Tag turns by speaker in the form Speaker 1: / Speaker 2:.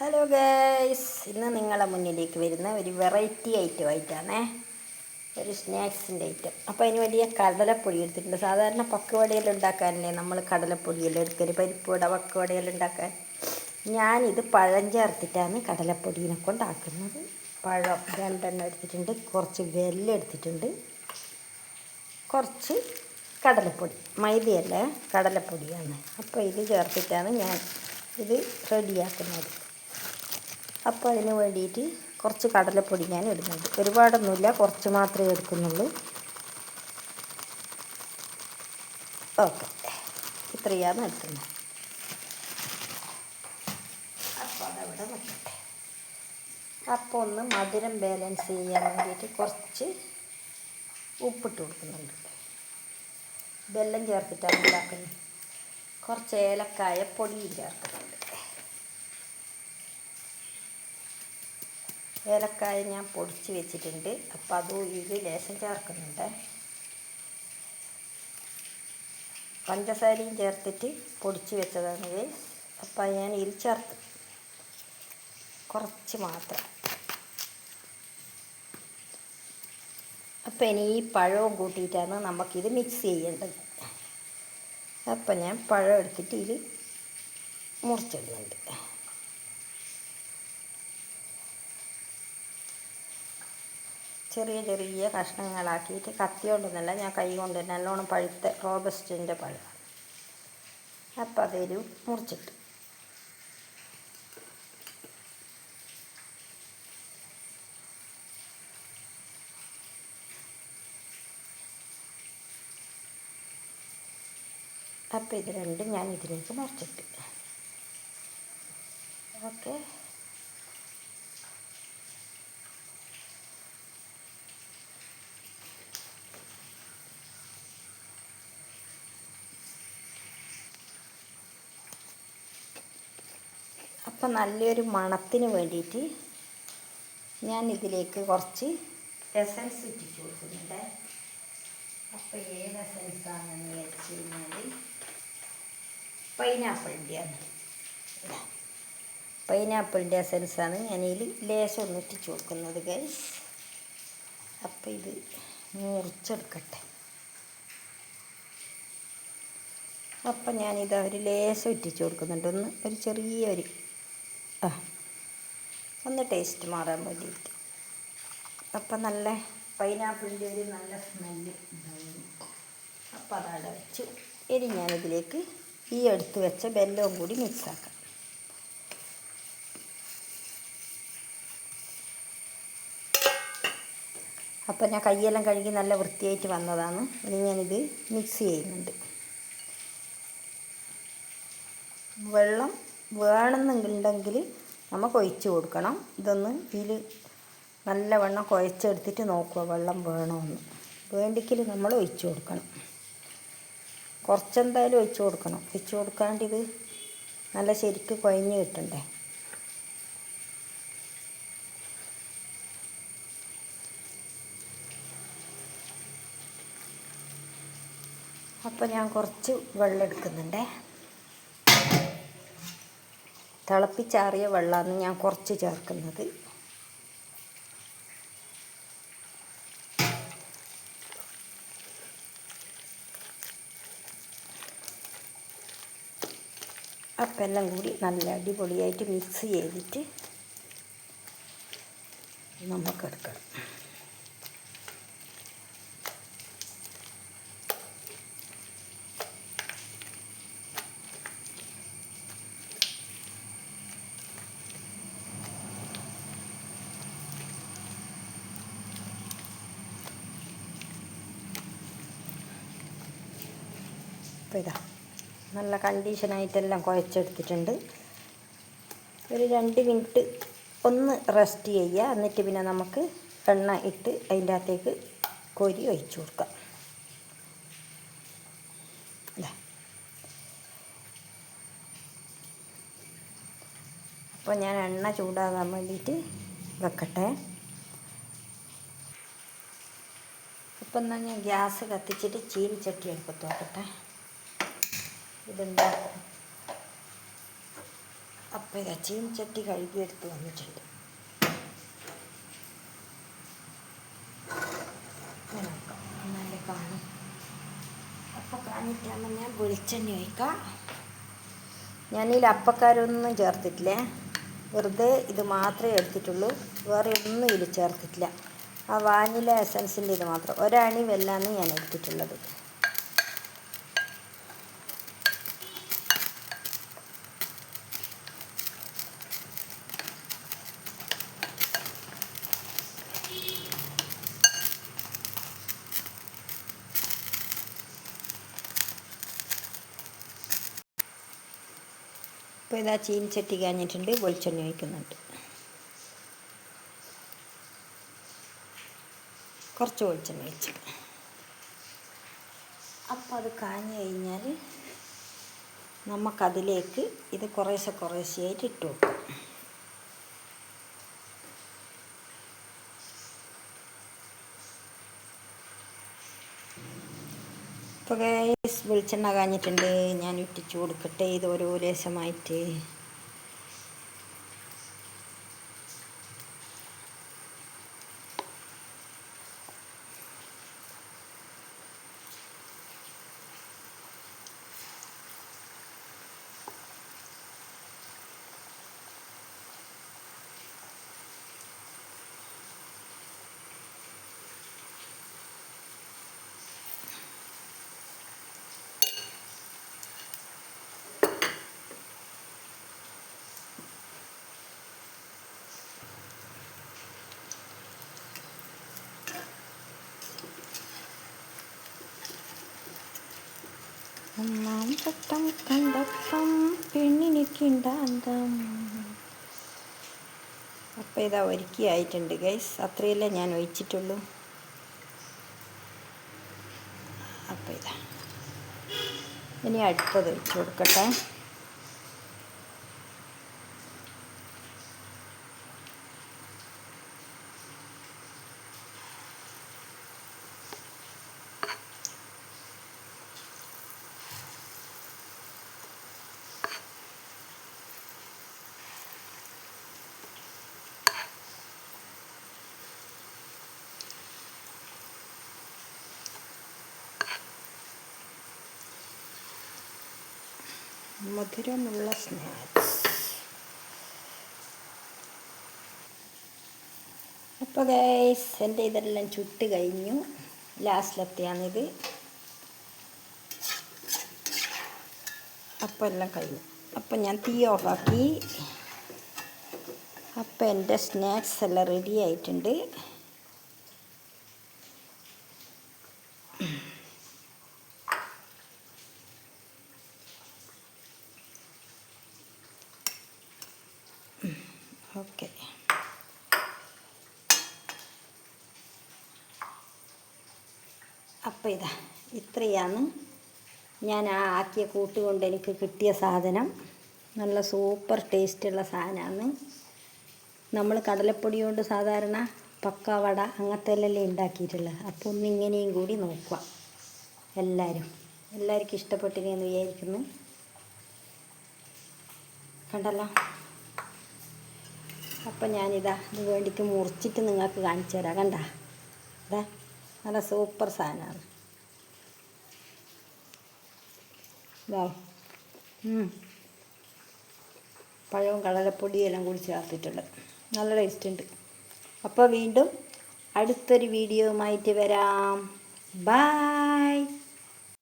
Speaker 1: Hello guys ഇന്ന് നിങ്ങളെ മുന്നിലേക്ക് വരുന്ന ഒരു വെറൈറ്റി ഐറ്റം ആയിട്ടാണേ. ഒരു സ്നാക്സിന്റെ ഐറ്റം അപ്പോൾ അതിന് വലിയ കടലപ്പൊടി എടുത്തിട്ടുണ്ട്. സാധാരണ പക്കുവടയെല്ലാം ഉണ്ടാക്കാനല്ലേ നമ്മൾ കടലപ്പൊടിയെല്ലാം എടുക്കൽ? പരിപ്പുവട പക്കുവടയെല്ലാം ഉണ്ടാക്കാൻ. ഞാനിത് പഴം ചേർത്തിട്ടാണ് കടലപ്പൊടീനെ കൊണ്ടാക്കുന്നത്. പഴം രണ്ടെണ്ണം എടുത്തിട്ടുണ്ട്. കുറച്ച് വെല്ലെടുത്തിട്ടുണ്ട് കുറച്ച് കടലപ്പൊടി. മൈദയല്ല? കടലപ്പൊടിയാണ്. അപ്പോൾ ഇത് ചേർത്തിട്ടാണ് ഞാൻ ഇത് റെഡിയാക്കുന്നത് അപ്പോൾ അതിന് വേണ്ടിയിട്ട് കുറച്ച് കടലപ്പൊടി ഞാൻ ഇടുന്നുണ്ട്. ഒരുപാടൊന്നുമില്ല കുറച്ച് മാത്രമേ എടുക്കുന്നുള്ളൂ. ഓക്കെ. ഇത്രയാണ് എടുക്കുന്നത്. അപ്പോൾ അതവിടെ വെക്കട്ടെ. അപ്പോൾ ഒന്ന് മധുരം ബാലൻസ് ചെയ്യാൻ വേണ്ടിയിട്ട് കുറച്ച് ഉപ്പിട്ട് കൊടുക്കുന്നുണ്ട്. വെല്ലം ചേർത്തിട്ടാണ് ഉണ്ടാക്കുന്നത്. കുറച്ച് ഏലക്കായ പൊടിയും ചേർക്കുന്നുണ്ട് ഏലക്കായ ഞാൻ പൊടിച്ച് വെച്ചിട്ടുണ്ട്. അപ്പം അതും ഇതിൽ ലേശം ചേർക്കുന്നുണ്ട്. പഞ്ചസാരയും ചേർത്തിട്ട് പൊടിച്ച് വെച്ചതാണ് ഇത്. അപ്പം ഞാൻ ഇതിൽ ചേർത്ത് കുറച്ച് മാത്രം. അപ്പം ഇനി ഈ പഴവും കൂട്ടിയിട്ടാണ് നമുക്കിത് മിക്സ് ചെയ്യേണ്ടത്. അപ്പം ഞാൻ പഴം എടുത്തിട്ട് ഇതിൽ മുറിച്ചിടുന്നുണ്ട്. ചെറിയ ചെറിയ കഷ്ണങ്ങളാക്കിയിട്ട് കത്തി കൊണ്ടൊന്നല്ല ഞാൻ കൈ കൊണ്ട് നല്ലോണം പഴുത്ത റോബസ്റ്റിന്റെ പഴം. അപ്പം അതൊരു മുറിച്ചിട്ട്. അപ്പം ഇത് രണ്ടും ഞാൻ ഇതിലേക്ക് മുറിച്ചിട്ട്. ഓക്കെ. അപ്പം നല്ലൊരു മണത്തിന് വേണ്ടിയിട്ട് ഞാൻ ഇതിലേക്ക് കുറച്ച് എസൻസ് ഇട്ടിട്ട് കൊടുക്കുന്നുണ്ട്. അപ്പോൾ ഏത് എസൻസാണെന്ന് വെച്ച് കഴിഞ്ഞാൽ പൈനാപ്പിളിന്റെയാണ് പൈനാപ്പിളിന്റെ എസൻസാണ് ഞാൻ ഇതിൽ ലേശം ഒന്ന് ഇട്ടിച്ച് കൊടുക്കുന്നത് ഗൈസ് അപ്പോൾ ഇത് മുറിച്ചെടുക്കട്ടെ. അപ്പം ഞാനിത് ഒരു ലേശം ഇട്ടിച്ച് കൊടുക്കുന്നുണ്ട്. ഒന്ന് ഒരു ചെറിയൊരു ഒന്ന് ടേസ്റ്റ് മാറാൻ വേണ്ടിയിട്ട്. അപ്പം നല്ല പൈനാപ്പിളിന്റെ ഒരു നല്ല സ്മെല്ല് അപ്പം അതവിടെ വെച്ചു. ഇനി ഞാനിതിലേക്ക് ഈ എടുത്ത് വെച്ച ബെല്ലവും കൂടി മിക്സാക്കാം അപ്പം ഞാൻ കൈയെല്ലാം കഴുകി നല്ല വൃത്തിയായിട്ട് വന്നതാണ്. ഇനി ഞാനിത് മിക്സ് ചെയ്യുന്നുണ്ട്. വെള്ളം വേണമെന്നുണ്ടെങ്കിൽ നമ്മൾ ഒഴിച്ച് കൊടുക്കണം. ഇതൊന്ന് ഇതിൽ നല്ലവണ്ണം കുഴച്ചെടുത്തിട്ട് നോക്കുക വെള്ളം വേണമെന്ന് വേണ്ടിക്കൽ നമ്മൾ ഒഴിച്ച് കൊടുക്കണം. കുറച്ചെന്തായാലും ഒഴിച്ച് കൊടുക്കണം. ഒഴിച്ച് കൊടുക്കാണ്ട് ഇത് നല്ല ശരിക്ക് കുഴഞ്ഞ് കിട്ടണ്ടേ. അപ്പോൾ ഞാൻ കുറച്ച് വെള്ളം എടുക്കുന്നുണ്ടേ. തിളപ്പിച്ചാറിയ വെള്ളമാണ് ഞാൻ കുറച്ച് ചേർക്കുന്നത്. അപ്പം എല്ലാം കൂടി നല്ല അടിപൊളിയായിട്ട് മിക്സ് ചെയ്തിട്ട് നമുക്കെടുക്കണം അപ്പോൾ ഇതാ. നല്ല കണ്ടീഷനായിട്ടെല്ലാം കുഴച്ചെടുത്തിട്ടുണ്ട്. ഒരു രണ്ട് മിനിറ്റ് ഒന്ന് റെസ്റ്റ് ചെയ്യുക. എന്നിട്ട് പിന്നെ നമുക്ക് എണ്ണ ഇട്ട് അതിന്റെ അകത്തേക്ക് കോരി ഒഴിച്ചു കൊടുക്കാം അപ്പോൾ ഞാൻ എണ്ണ ചൂടാകാൻ വേണ്ടിയിട്ട് വെക്കട്ടെ. അപ്പം എന്നാൽ ഞാൻ ഗ്യാസ് കത്തിച്ചിട്ട് ചീനിച്ചട്ടി എടുക്കത്ത് നോക്കട്ടെ ഇതുണ്ടാക്കും അപ്പം ചട്ടി കഴുകി കഴുകിയെടുത്ത് വന്നിട്ടുണ്ട് നല്ല കാണും. അപ്പം കാണിട്ടാകുമ്പോൾ ഞാൻ വെളിച്ചെണ്ണ ഒഴിക്കാം. ഞാനീ അപ്പക്കാരൊന്നും ചേർത്തിട്ടില്ലേ. വെറുതെ ഇത് മാത്രമേ എടുത്തിട്ടുള്ളൂ. വേറെ ഒന്നും ഇതിൽ ചേർത്തിട്ടില്ല. ആ വാനില എസൻസിന്റെ ഇത് മാത്രം. ഒരണി വെല്ലാന്ന് ഞാൻ എടുത്തിട്ടുള്ളത്. ഇപ്പോൾ ഇതാ ചീനിച്ചട്ടി കഴിഞ്ഞിട്ടുണ്ട് വെളിച്ചെണ്ണ ഒഴിക്കുന്നുണ്ട്. കുറച്ച് വെളിച്ചെണ്ണ ഒഴിച്ച്. അപ്പോൾ അത് കാഞ്ഞു കഴിഞ്ഞാൽ നമുക്കതിലേക്ക് ഇത് കുറേശ്ശെ കുറേശ്ശെയായിട്ട് ഇട്ട് വെക്കാം. ഇപ്പോൾ ഗൈസ് വെളിച്ചെണ്ണ കാഞ്ഞിട്ടുണ്ട്. ഞാൻ ഇട്ടിച്ചു കൊടുക്കട്ടെ. ഇത് ഓരോ ലേശമായിട്ട് ഒന്നാം ചട്ടം കണ്ടപ്പം പെണ്ണിനിക്കുണ്ടാന്തം അപ്പോൾ ഇതാ ഒരുക്കിയായിട്ടുണ്ട് ഗൈസ് അത്രയല്ലേ ഞാൻ ഒഴിച്ചിട്ടുള്ളൂ. അപ്പോൾ ഇതാ. ഇനി അടുത്തത് ഒഴിച്ചു കൊടുക്കട്ടെ. മധുരമുള്ള സ്നാക്സ്. അപ്പോൾ ഗൈസ് എന്റെ ഇതെല്ലാം ചുട്ട് കഴിഞ്ഞു. ലാസ്റ്റിലെത്തിയാണിത് അപ്പം എല്ലാം കഴിഞ്ഞു. അപ്പം ഞാൻ തീ ഓഫാക്കി. അപ്പം എന്റെ സ്നാക്സ് എല്ലാം റെഡി ആയിട്ടുണ്ട് ഓക്കെ അപ്പോൾ ഇതാ ഇത്രയാണ്. ഞാൻ ആ ആക്കിയ കൂട്ട് കൊണ്ട് എനിക്ക് കിട്ടിയ സാധനം. നല്ല സൂപ്പർ ടേസ്റ്റുള്ള സാധനമാണ് നമ്മൾ കടലപ്പൊടി കൊണ്ട് സാധാരണ പക്കാവട അങ്ങനത്തെ എല്ലാം ഉണ്ടാക്കിയിട്ടുള്ളത് അപ്പോൾ ഒന്ന് ഇങ്ങനെയും കൂടി നോക്കുക എല്ലാവരും എല്ലാവർക്കും ഇഷ്ടപ്പെട്ടിനെന്ന് വിചാരിക്കുന്നു. കണ്ടല്ലോ? അപ്പം ഞാനിതാ ഇത് വേണ്ടിയിട്ട് മുറിച്ചിട്ട് നിങ്ങൾക്ക് കാണിച്ചു തരാം. കണ്ട? ഇതാ. നല്ല സൂപ്പർ സാധനമാണ്. പഴവും കടലപ്പൊടിയെല്ലാം കൂടി ചേർത്തിട്ടുണ്ട്. നല്ല ടേസ്റ്റ് ഉണ്ട്. അപ്പോൾ വീണ്ടും അടുത്തൊരു വീഡിയോയുമായിട്ട് വരാം. ബായ്